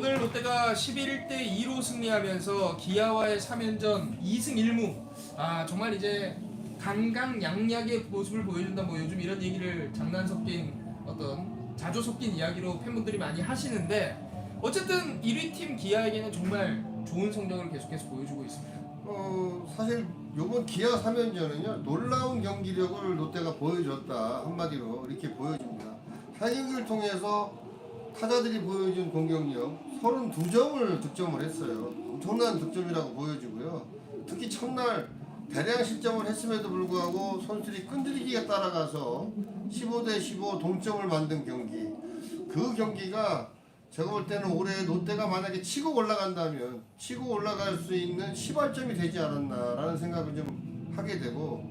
오늘 롯데가 11대 2로 승리하면서 기아와의 3연전 2승 1무. 아 정말 이제 강강약약의 모습을 보여준다. 뭐 요즘 이런 얘기를 장난 섞인 어떤 자조 섞인 이야기로 팬분들이 많이 하시는데 어쨌든 1위 팀 기아에게는 정말 좋은 성적을 계속해서 보여주고 있습니다. 어 사실 요번 기아 3연전은요 놀라운 경기력을 롯데가 보여줬다 한마디로 이렇게 보여집니다. 4경기를 통해서 타자들이 보여준 공격력 32점을 득점을 했어요. 엄청난 득점이라고 보여지고요. 특히 첫날 대량 실점을 했음에도 불구하고 선수들이 끈질기게 따라가서 15대 15 동점을 만든 경기. 그 경기가 제가 볼 때는 올해 롯데가 만약에 치고 올라간다면 치고 올라갈 수 있는 시발점이 되지 않았나라는 생각을 좀 하게 되고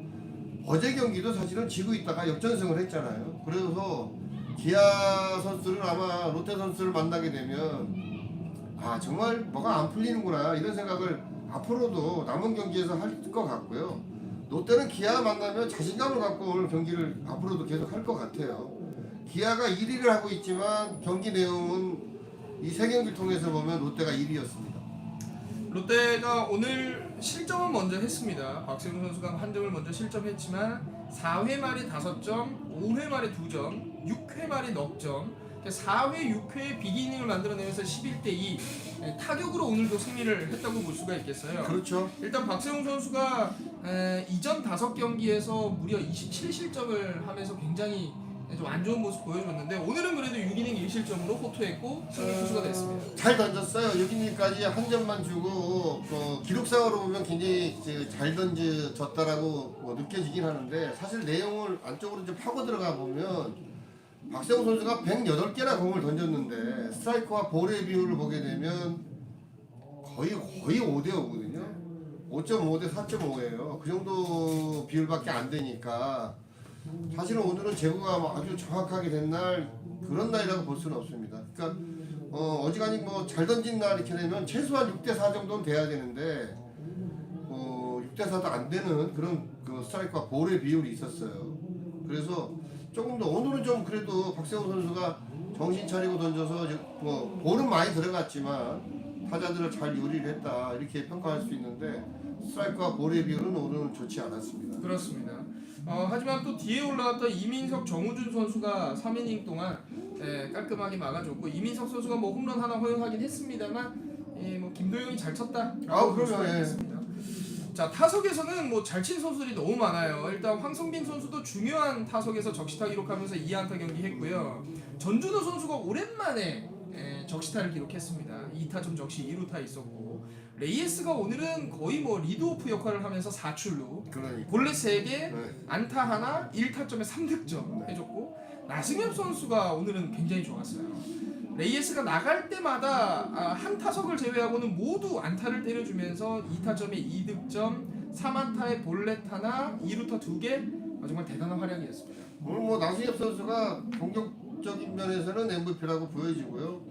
어제 경기도 사실은 지고 있다가 역전승을 했잖아요. 그래서 기아 선수를 아마 롯데 선수를 만나게 되면 아 정말 뭐가 안 풀리는구나 이런 생각을 앞으로도 남은 경기에서 할 것 같고요. 롯데는 기아 만나면 자신감을 갖고 오늘 경기를 앞으로도 계속 할 것 같아요. 기아가 1위를 하고 있지만 경기 내용은 이 세 경기를 통해서 보면 롯데가 1위였습니다. 롯데가 오늘 실점은 먼저 했습니다. 박세웅 선수가 한 점을 먼저 실점했지만 4회 말에 5점, 5회 말에 2점, 6회 말에 넉 점. 4회, 6회의 비기닝을 만들어내면서 11대 2 타격으로 오늘도 승리를 했다고 볼 수가 있겠어요. 그렇죠. 일단 박세웅 선수가 에, 이전 5경기에서 무려 27실점을 하면서 굉장히 좀 안 좋은 모습 보여줬는데 오늘은 그래도 6이닝 1실점으로 호투했고 승리 투수가 됐습니다. 잘 던졌어요. 6이닝까지 한 점만 주고 어, 기록상으로 보면 굉장히 이제 잘 던져졌다라고 뭐 느껴지긴 하는데 사실 내용을 안쪽으로 좀 파고 들어가 보면 박세웅 선수가 108개나 공을 던졌는데 스트라이크와 볼의 비율을 보게 되면 거의 거의 5대 5거든요. 5.5 대 4.5예요. 그 정도 비율밖에 안 되니까 사실은 오늘은 제구가 뭐 아주 정확하게 된 날 그런 날이라고 볼 수는 없습니다. 그러니까 어, 어지간히 뭐 잘 던진 날 이렇게 되면 최소한 6대 4 정도는 돼야 되는데 어, 6대 4도 안 되는 그런 그 스트라이크와 볼의 비율이 있었어요. 그래서 조금 더 오늘은 좀 그래도 박세호 선수가 정신 차리고 던져서 뭐 볼은 많이 들어갔지만 타자들을 잘 요리를 했다 이렇게 평가할 수 있는데 스트라이크와 볼의 비율은 오늘은 좋지 않았습니다. 그렇습니다. 어, 하지만 또 뒤에 올라왔던 이민석, 정우준 선수가 3이닝 동안 예, 깔끔하게 막아줬고 이민석 선수가 뭐 홈런 하나 허용하긴 했습니다만 예, 뭐 김도영이 잘 쳤다. 아우, 그럼요, 예. 있습니다. 자 타석에서는 뭐 잘 친 선수들이 너무 많아요. 일단 황성빈 선수도 중요한 타석에서 적시타 기록하면서 2안타 경기 했고요. 전준호 선수가 오랜만에 예, 적시타를 기록했습니다. 2타점 적시 2루타 있었고 레이에스가 오늘은 거의 뭐 리드오프 역할을 하면서 4출루 그러니까. 볼넷 3개 네. 안타 하나 1타점에 3득점 해줬고 나승엽 선수가 오늘은 굉장히 좋았어요. 레이에스가 나갈 때마다 아, 한 타석을 제외하고는 모두 안타를 때려주면서 2타점에 2득점 3안타에 볼넷 하나 2루타 2개 아, 정말 대단한 활약이었습니다. 오늘 뭐 나승엽 선수가 공격적인 면에서는 MVP라고 보여지고요.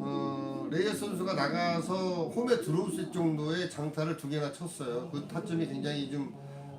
어, 레이스 선수가 나가서 홈에 들어올 정도의 장타를 두 개나 쳤어요. 그 타점이 굉장히 좀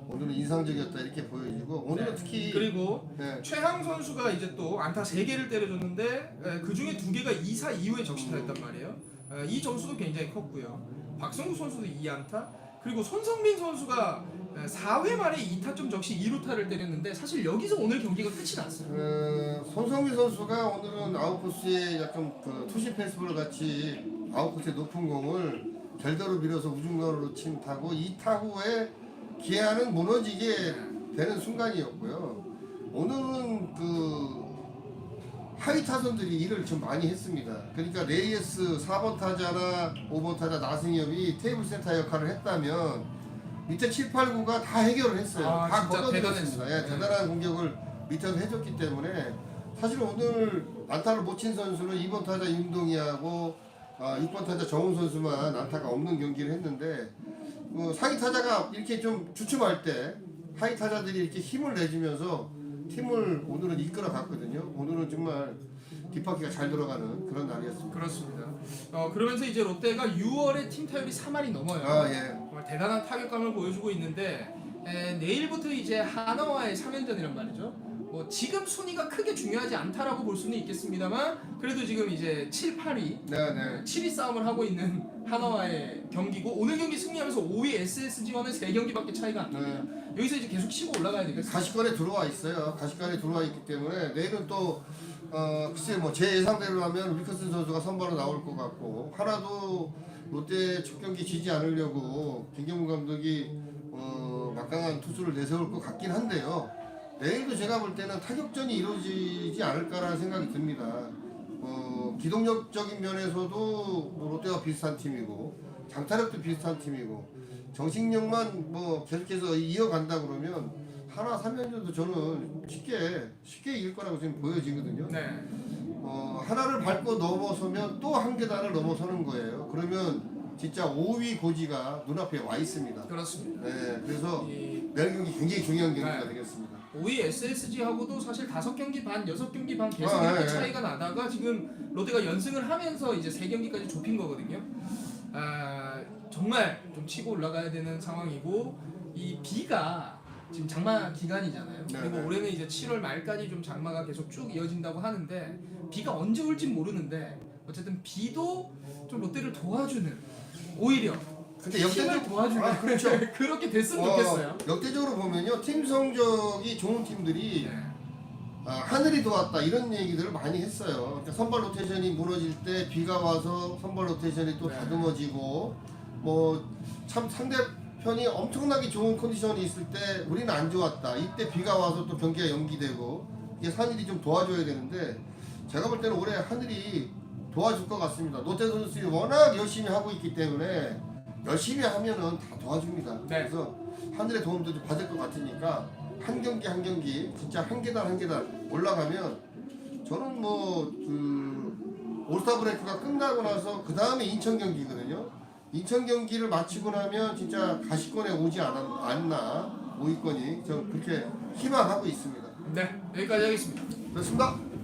오늘은 인상적이었다 이렇게 보여지고 오늘은 네. 특히 그리고 네, 최항 선수가 이제 또 안타 3개를 때려줬는데 그 중에 2개가 2사 이후에 적시타였단 말이에요. 에, 이 점수도 굉장히 컸고요. 박성구 선수도 2안타 그리고 손성민 선수가 4회 말에 2타점 적시 2루타를 때렸는데 사실 여기서 오늘 경기가 끝이 났어요. 어, 손성민 선수가 오늘은 아웃코스에 약간 그 투심 패스볼 같이 아웃코스의 높은 공을 결대로 밀어서 우중간으로 친 타고 이 타구에 기아는 무너지게 되는 순간이었고요. 오늘은 그 하위 타선들이 일을 좀 많이 했습니다. 그러니까 레이에스 4번 타자나 5번 타자 나승엽이 테이블 센터 역할을 했다면 밑에 7, 8, 9가 다 해결을 했어요. 아, 다 진짜. 대단했어요. 예, 네. 대단한 공격을 밑에서 해줬기 때문에 사실 오늘 안타를 못 친 선수는 2번 타자 윤동희하고 아, 6번 타자 정훈 선수만 안타가 없는 경기를 했는데 어, 상위 타자가 이렇게 좀 주춤할 때 하위 타자들이 이렇게 힘을 내주면서 팀을 오늘은 이끌어 갔거든요. 오늘은 정말 뒷바퀴가 잘 들어가는 그런 날이었습니다. 그렇습니다. 어, 그러면서 이제 롯데가 6월에 팀 타율이 3할이 넘어요. 아 예. 정말 대단한 타격감을 보여주고 있는데 에, 내일부터 이제 하나와의 3연전이란 말이죠. 뭐 지금 순위가 크게 중요하지 않다라고 볼 수는 있겠습니다만 그래도 지금 이제 7, 8위 네, 네. 7위 싸움을 하고 있는 하나와의 경기고 오늘 경기 승리하면서 5위 SSG와는 3경기밖에 차이가 안 납니다. 네. 여기서 이제 계속 치고 올라가야 되겠습니다. 가시권에 들어와 있어요. 가시권에 들어와 있기 때문에 내일은 또 어, 글쎄 뭐제 예상대로라면 위커슨 선수가 선발로 나올 것 같고 하나도 롯데 첫 경기 지지 않으려고 김경문 감독이 어, 막강한 투수를 내세울 것 같긴 한데요. 내일도 제가 볼 때는 타격전이 이루어지지 않을까라는 생각이 듭니다. 어, 기동력적인 면에서도 뭐 롯데와 비슷한 팀이고 장타력도 비슷한 팀이고 정신력만 뭐 계속해서 이어간다 그러면 하나 3연전도 저는 쉽게 쉽게 이길 거라고 지금 보여지거든요. 네. 어, 하나를 밟고 넘어서면 또 한 계단을 넘어서는 거예요. 그러면 진짜 5위 고지가 눈앞에 와 있습니다. 그렇습니다. 네, 그래서 이 내일 경기 굉장히 중요한 경기가 네. 되겠습니다. 5위 SSG하고도 사실 5경기 반, 6경기 반 계속 아, 이렇게 네, 네. 차이가 나다가 지금 롯데가 연승을 하면서 이제 3경기까지 좁힌 거거든요. 아, 정말 좀 치고 올라가야 되는 상황이고 이 비가 지금 장마 기간이잖아요. 네, 그리고 네. 올해는 이제 7월 말까지 좀 장마가 계속 쭉 이어진다고 하는데 비가 언제 올진 모르는데 어쨌든 비도 좀 롯데를 도와주는 오히려 근데 역대적 도와주는 아, 그렇죠. 그렇게 됐으면 어, 좋겠어요. 역대적으로 보면요 팀 성적이 좋은 팀들이 네. 아, 하늘이 도왔다 이런 얘기들을 많이 했어요. 그러니까 선발 로테이션이 무너질 때 비가 와서 선발 로테이션이 또 네. 다듬어지고 뭐 참 상대편이 엄청나게 좋은 컨디션이 있을 때 우리는 안 좋았다. 이때 비가 와서 또 경기가 연기되고 이게 하늘이 좀 도와줘야 되는데 제가 볼 때는 올해 하늘이 도와줄 것 같습니다. 롯데 선수들이 워낙 열심히 하고 있기 때문에 열심히 하면은 다 도와줍니다. 네. 그래서 하늘의 도움도 좀 받을 것 같으니까 한 경기 한 경기 진짜 한 계단 한 계단 올라가면 저는 뭐그 올스타 브레이크가 끝나고 나서 그 다음에 인천 경기거든요. 인천 경기를 마치고 나면 진짜 가시권에 오지 않았, 않나 5위권이 저 그렇게 희망하고 있습니다. 네, 여기까지 하겠습니다. 그렇습니다.